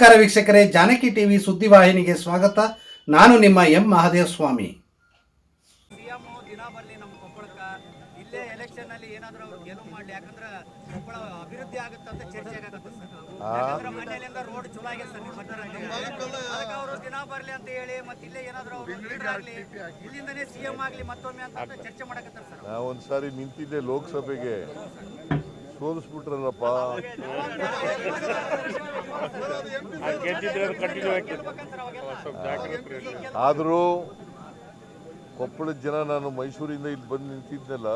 ನಮಸ್ಕಾರ ವೀಕ್ಷಕರೇ ಜಾನಕಿ ಟಿವಿ ಸುದ್ದಿವಾಹಿನಿಗೆ ಸ್ವಾಗತ. ನಾನು ನಿಮ್ಮ ಎಂ ಮಹಾದೇವ ಸ್ವಾಮಿ ಸಿಎಂ ದಿನ ಬರಲಿ ನಮ್ಮ ಕೊಪ್ಪಳಕ್ಕೆ. ಇಲ್ಲೇ ಎಲೆಕ್ಷನ್ ಅಲ್ಲಿ ಏನಾದರೂ ಅವ್ರು ಗೆಲುವು ಮಾಡಲಿ ಯಾಕಂದ್ರೆ ಕೊಪ್ಪಳ ಅಭಿವೃದ್ಧಿ ಆಗುತ್ತಂತ ಚರ್ಚೆ ಆಗತ್ತೆ ಸರ್ ಯಾಕಂದ್ರೆ ಮನೆಯಲ್ಲಿಂದ ರೋಡ್ ಚಲೋ ಆಗಿದೆ ಸರ್ ನಿಮ್ಮ. ಅದಕ್ಕೆ ಅವರು ದಿನ ಬರಲಿ ಅಂತ ಹೇಳಿ ಮತ್ತೆ ಇಲ್ಲೇ ಏನಾದರೂ ಅವರು leader ಆಗ್ಲಿ ಇಲ್ಲಿಂದನೇ ಸಿಎಂ ಆಗಲಿ ಮತ್ತೊಮ್ಮೆ ಅಂತ ಚರ್ಚೆ ಮಾಡಕತ್ತಾರೆ ಸರ್ ಒಂದು ಒಂದ್ಸಾರಿ ನಿಂತಿದ್ದೆ ಲೋಕಸಭೆಗೆ. ಸೋಲಿಸ್ಬಿಟ್ರಲ್ಲಪ್ಪ. ಆದರೂ ಕೊಪ್ಪಳದ ಜನ ನಾನು ಮೈಸೂರಿಂದ ಇಲ್ಲಿ ಬಂದು ನಿಂತಿದ್ದೆಲ್ಲ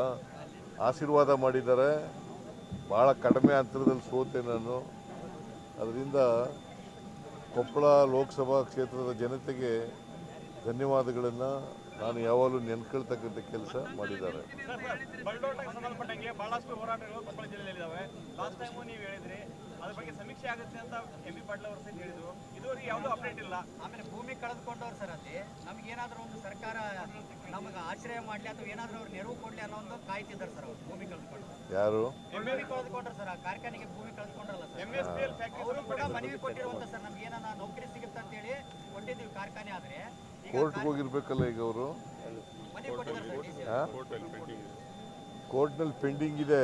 ಆಶೀರ್ವಾದ ಮಾಡಿದ್ದಾರೆ. ಭಾಳ ಕಡಿಮೆ ಅಂತರದಲ್ಲಿ ಸೋತೆ ನಾನು. ಅದರಿಂದ ಕೊಪ್ಪಳ ಲೋಕಸಭಾ ಕ್ಷೇತ್ರದ ಜನತೆಗೆ ಧನ್ಯವಾದಗಳನ್ನು ನಾನು ಯಾವಾಗಲೂ ನೆನ್ಕೊಳ್ತಕ್ಕಂಥ ಕೆಲಸ ಮಾಡಿದ್ದಾರೆ ಬಲ್ಡೋಟಕ್ಕೆ ಸಂಬಂಧಪಟ್ಟಂಗೆ ಬಹಳಷ್ಟು ಹೋರಾಟಗಳು ಕೊಪ್ಪಳ ಜಿಲ್ಲೆಯಲ್ಲಿದ್ದಾವೆ ಅದ್ರ ಬಗ್ಗೆ ಸಮೀಕ್ಷೆ ಆಗುತ್ತೆ ಅಂತ ಎಂ ಬಿ ಪಾಟೀಲ್ ಅವರು ಸಹಿತ ಹೇಳಿದ್ರು. ಇದುವರೆಗೆ ಯಾವುದೂ ಅಪ್ಡೇಟ್ ಇಲ್ಲ. ಆಮೇಲೆ ಭೂಮಿ ಕಳೆದುಕೊಂಡವ್ರು ಸರ್ ಅಲ್ಲಿ. ನಮ್ಗೆ ಏನಾದರೂ ಒಂದು ಸರ್ಕಾರ ನಮಗೆ ಆಶ್ರಯ ಮಾಡಲಿ ಅಥವಾ ಏನಾದರೂ ಅವ್ರು ನೆರವು ಕೊಡಲಿ ಅನ್ನೋ ಒಂದು ಕಾಯ್ತಿದ್ದಾರೆ ಸರ್ ಅವ್ರು ಭೂಮಿ ಕಳೆದುಕೊಂಡು ಯಾರು? ಭೂಮಿ ಕಳೆದುಕೊಂಡ್ರು ಸರ್ ಆ ಕಾರ್ಖಾನೆಗೆ ಭೂಮಿ ಕಳೆದುಕೊಂಡ್ರಲ್ಲ sir. M S P L factory ಅವರು ಕೂಡ ಮನವಿ ಕೊಟ್ಟಿರುವಂತ ಸರ್ ನಮ್ಗೆ ಏನಾನ ನೌಕರಿ ಸಿಗುತ್ತೆ ಅಂತ ಹೇಳಿ ಕೊಟ್ಟಿದ್ದೀವಿ ಕಾರ್ಖಾನೆ ಆದ್ರೆ. ಕೋರ್ಟ್ ಕೋರ್ಟ್ಗೆ ಹೋಗಿರ್ಬೇಕಲ್ಲ ಈಗ ಅವರು? ಮನವಿ ಕೊಟ್ಟಿದ್ದಾರೆ ಸರ್ ಕೋರ್ಟ್ನಲ್ಲಿ ಪೆಂಡಿಂಗ್ ಇದೆ.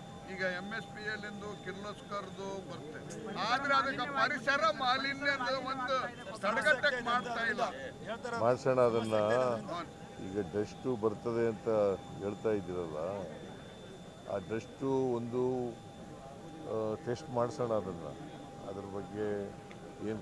ಈಗ ಎಂ ಎಸ್ ಪಿ ಎಲ್ಲಿಂದು ಕಿರ್ಲೋಸ್ಕರ್ದು ಬರುತ್ತೆ. ಆದ್ರೆ ಅದಕ್ಕೆ ಪರಿಸರ ಮಾಲಿನ್ಯದ ಒಂದು ತಡೆಗಟ್ಟಕ್ಕೆ ಮಾಡ್ತಾ ಇಲ್ಲ. ಭಾಷಣ ಅದನ್ನ ಈಗ ಡಸ್ಟು ಬರ್ತದೆ ಅಂತ ಹೇಳ್ತಾ ಇದ್ದೀರಲ್ಲ, ಆ ಡಸ್ಟು ಒಂದು ಟೆಸ್ಟ್ ಮಾಡಿಸೋಣ ಅದನ್ನು. ಅದ್ರ ಬಗ್ಗೆ ಏನು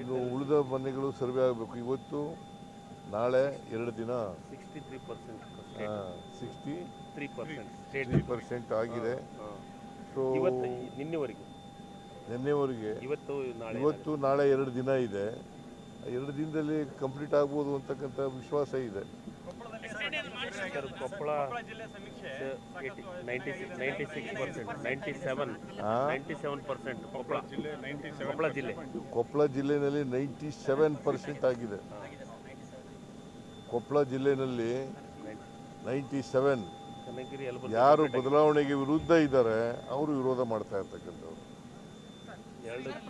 ಇನ್ನು ಉಳಿದ ಮನೆಗಳು ಸರ್ವೆ ಆಗಬೇಕು. ಇವತ್ತು ನಾಳೆ ಎರಡು ದಿನ. Sixty three percent sixty three percent three percent ಆಗಿದೆ. ಸೊ ನಿನ್ನೆವರೆಗೆ? ನಿನ್ನೆವರೆಗೆ. ಇವತ್ತು ಇವತ್ತು ನಾಳೆ ಎರಡು ದಿನ ಇದೆ. ಎರಡು ದಿನದಲ್ಲಿ ಕಂಪ್ಲೀಟ್ ಆಗ್ಬೋದು ಅಂತಕ್ಕಂಥ ವಿಶ್ವಾಸ ಇದೆ. ಸರ್ ಕೊಪ್ಪಳ ಜಿಲ್ಲೆ ಸಮೀಕ್ಷೆ ninety ninety six percent ninety seven ninety seven percent Koppal. Koppal ಜಿಲ್ಲೆ. ಕೊಪ್ಪಳ ಜಿಲ್ಲೆಯಲ್ಲಿ ನೈಂಟಿ ಸೆವೆನ್ ಪರ್ಸೆಂಟ್ ಆಗಿದೆ. ಕೊಪ್ಪಳ ಜಿಲ್ಲೆಯಲ್ಲಿ ನೈಂಟಿ ಸೆವೆನ್ ಯಾರು ಬದಲಾವಣೆಗೆ ವಿರುದ್ಧ ಇದ್ದಾರೆ ಅವರು ವಿರೋಧ ಮಾಡ್ತಾ ಇರ್ತಕ್ಕಂಥವ್ರು.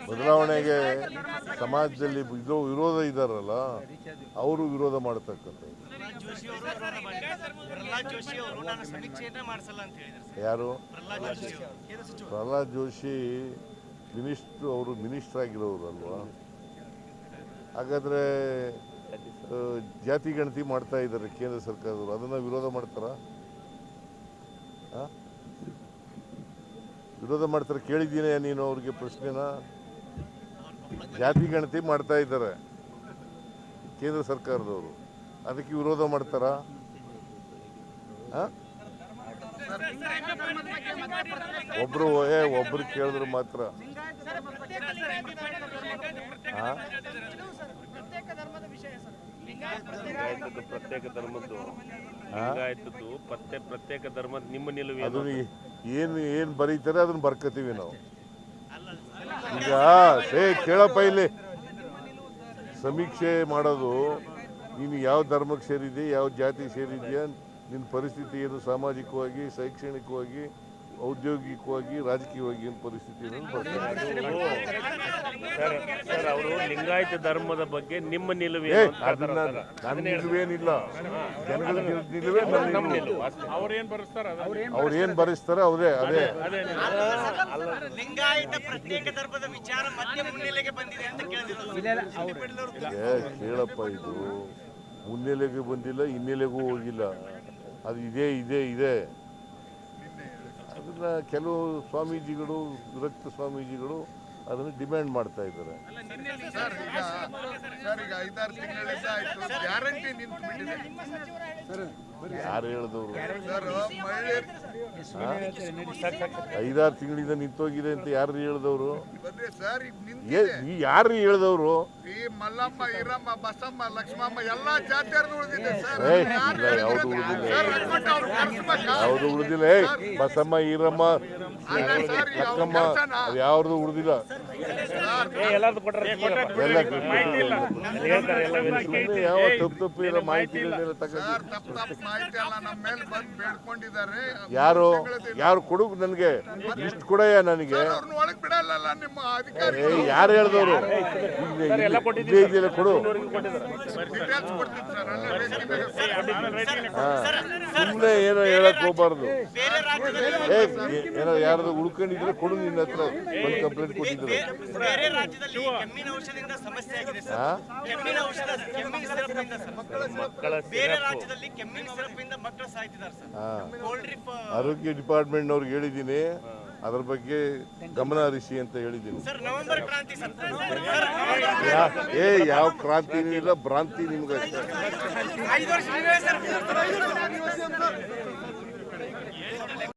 ಬದಲಾವಣೆಗೆ ಸಮಾಜದಲ್ಲಿ ಇದು ವಿರೋಧ ಇದ್ದಾರಲ್ಲ ಅವರು ವಿರೋಧ ಮಾಡತಕ್ಕಂಥ ಪ್ರಹ್ಲಾದ್ ಜೋಶಿ ಅವರು ನಾನು ಸಮೀಕ್ಷೆಯನ್ನೇ ಮಾಡಿಸಲ್ಲ ಅಂತ ಹೇಳಿದ್ರು ಯಾರು? ಪ್ರಹ್ಲಾದ್ ಜೋಶಿ ಮಿನಿಸ್ಟ್ರು ಅವರು ಮಿನಿಸ್ಟರ್ ಆಗಿರೋರು ಅಲ್ವಾ? ಹಾಗಾದ್ರೆ ಜಾತಿ ಗಣತಿ ಮಾಡ್ತಾ ಇದ್ದಾರೆ ಕೇಂದ್ರ ಸರ್ಕಾರದವರು. ಅದನ್ನು ವಿರೋಧ ಮಾಡ್ತಾರಾ? ಆ? ವಿರೋಧ ಮಾಡ್ತಾರೆ ಕೇಳಿದ್ದೀನಿ ನೀನು ಅವ್ರಿಗೆ ಪ್ರಶ್ನೆನ? ಜಾತಿ ಗಣತಿ ಮಾಡ್ತಾ ಇದ್ದಾರೆ ಕೇಂದ್ರ ಸರ್ಕಾರದವರು. ಅದಕ್ಕೆ ವಿರೋಧ ಮಾಡ್ತಾರಾ? ಒಬ್ರು ಏ ಒಬ್ರು ಕೇಳಿದ್ರು ಮಾತ್ರ. ಪ್ರತ್ಯೇಕ ಧರ್ಮದ್ದು. ಪ್ರತ್ಯೇಕ ಧರ್ಮದ ನಿಮ್ಮ ನಿಲುವು ಅದು ಏನು ಏನು ಬರೀತಾರೆ ಅದನ್ನ ಬರ್ಕೋತೀವಿ ನಾವು. ಈಗ ಸೇ ಕೇಳಪ್ಪ ಇಲ್ಲಿ. ಸಮೀಕ್ಷೆ ಮಾಡೋದು ನೀನು ಯಾವ ಧರ್ಮಕ್ಕೆ ಸೇರಿದ್ಯಾ ಯಾವ ಜಾತಿ ಸೇರಿದ್ಯಾ ನಿನ್ನ ಪರಿಸ್ಥಿತಿ ಏನು ಸಾಮಾಜಿಕವಾಗಿ ಶೈಕ್ಷಣಿಕವಾಗಿ ಔದ್ಯೋಗಿಕವಾಗಿ ರಾಜಕೀಯವಾಗಿ ಏನು ಪರಿಸ್ಥಿತಿ ಬರ್ತಾರೆ. ಸರ್ ಸರ್ ಅವರು ಲಿಂಗಾಯತ ಧರ್ಮದ ಬಗ್ಗೆ ನಿಮ್ಮ ನಿಲುವು. ನನ್ನ ನಿಲುವೇನಿಲ್ಲ. ಜನಗಳ ನಿಲುವೇ ನನ್ನ ನಮ್ಮ ನಿಲುವು. ನಿಲುವು ಅಷ್ಟೇ. ಅವ್ರು ಏನು ಭರಿಸ್ತಾರೆ ಅವರೇ ಅದೇ. ಲಿಂಗಾಯತ ಪ್ರತ್ಯೇಕ ಧರ್ಮದ ವಿಚಾರ ಮತ್ತೆ ಮುನ್ನೆಲೆಗೆ ಬಂದಿದೆ ಅಂತ ಕೇಳಪ್ಪ ಇದು. ಮುನ್ನೆಲೆಗೆ ಬಂದಿಲ್ಲ ಹಿನ್ನೆಲೆಗೂ ಹೋಗಿಲ್ಲ. ಅದು ಇದೇ ಇದೆ ಇದೆ. ಅದನ್ನ ಕೆಲವು ಸ್ವಾಮೀಜಿಗಳು ವಿರಕ್ತ ಸ್ವಾಮೀಜಿಗಳು ಅದನ್ನು ಡಿಮ್ಯಾಂಡ್ ಮಾಡ್ತಾ ಇದ್ದಾರೆ. ಸರ್ ಈಗ ಸರ್ ಈಗ ಐದಾರು ತಿಂಗಳಿಂದ ಆಯ್ತು. ಗ್ಯಾರಂಟಿ ನಿಂತು ಬಿಟ್ಟಿದೆ ಯಾರು ಹೇಳಿದವರು? ಐದಾರು ತಿಂಗಳಿಂದ ನಿಂತೋಗಿದೆ ಅಂತ ಯಾರು ಹೇಳಿದವರು? ಯಾರು ಹೇಳಿದವರು? ಈ ಮಲ್ಲಮ್ಮ ಈರಮ್ಮ ಬಸಮ್ಮ ಲಕ್ಷ್ಮಮ್ಮ ಎಲ್ಲಾ ಜಾತಿಯರ್ದು ಉಳಿದಿದೆ ಸರ್. ಏ, ಯಾರು ಇಲ್ಲ, ಯಾವ್ದು ಉಳ್ದಿಲ್ಲ. ಯಾವುದು ಉಳಿದಿಲ್ಲ ಬಸಮ್ಮ ಈರಮ್ಮ ಕರ್ಸಣ? ಅದು ಯಾವ್ದು ಉಳಿದಿಲ್ಲ. ಯಾವ ಮಾಹಿತಿ ಯಾರು ಯಾರು ಕೊಡು ನನಗೆ. ಇಷ್ಟು ಕೊಡಯ್ಯ ನನಗೆ. ಯಾರು ಹೇಳ್ದವ್ರು? ಕೊಡು. ಸುಮ್ಮನೆ ಏನೋ ಹೇಳಕ್ ಹೋಗ್ಬಾರ್ದು. ಏನೋ ಯಾರ್ದು ಉಳ್ಕೊಂಡಿದ್ರೆ ಕೊಡು ನಿನ್ನ ಹತ್ರ. ಒಂದು ಕಂಪ್ಲೇಂಟ್ ಕೊಟ್ಟಿದ್ರು ಬೇರೆ ರಾಜ್ಯದಲ್ಲಿ ಕೆಮ್ಮಿನ ಔಷಧಿಯಿಂದ ಸಮಸ್ಯೆ ಆಗಿದೆ ಸರ್. ಕೆಮ್ಮಿನ ಔಷಧ ಕೆಮ್ಮಿನ ಸಿರಪ್ನಿಂದ ಸರ್. ಮಕ್ಕಳ ಬೇರೆ ರಾಜ್ಯದಲ್ಲಿ ಕೆಮ್ಮಿನ ಸಿರಪ್ನಿಂದ ಮಕ್ಕಳು ಸಾಯ್ತಿದ್ದಾರೆ ಸರ್. ಕೋಲ್ಡ್ ಡ್ರಿಪ್ ಆರೋಗ್ಯ ಡಿಪಾರ್ಟ್ಮೆಂಟ್ನವ್ರಿಗೆ ಹೇಳಿದ್ದೀನಿ. ಅದ್ರ ಬಗ್ಗೆ ಗಮನ ಹರಿಸಿ ಅಂತ ಹೇಳಿದ್ದೀನಿ. ಸರ್ ನವೆಂಬರ್ ಕ್ರಾಂತಿ ಸರ್. ಏ ಯಾವ ಕ್ರಾಂತಿ ಇಲ್ಲ ಭ್ರಾಂತಿ ನಿಮ್ಗೆ.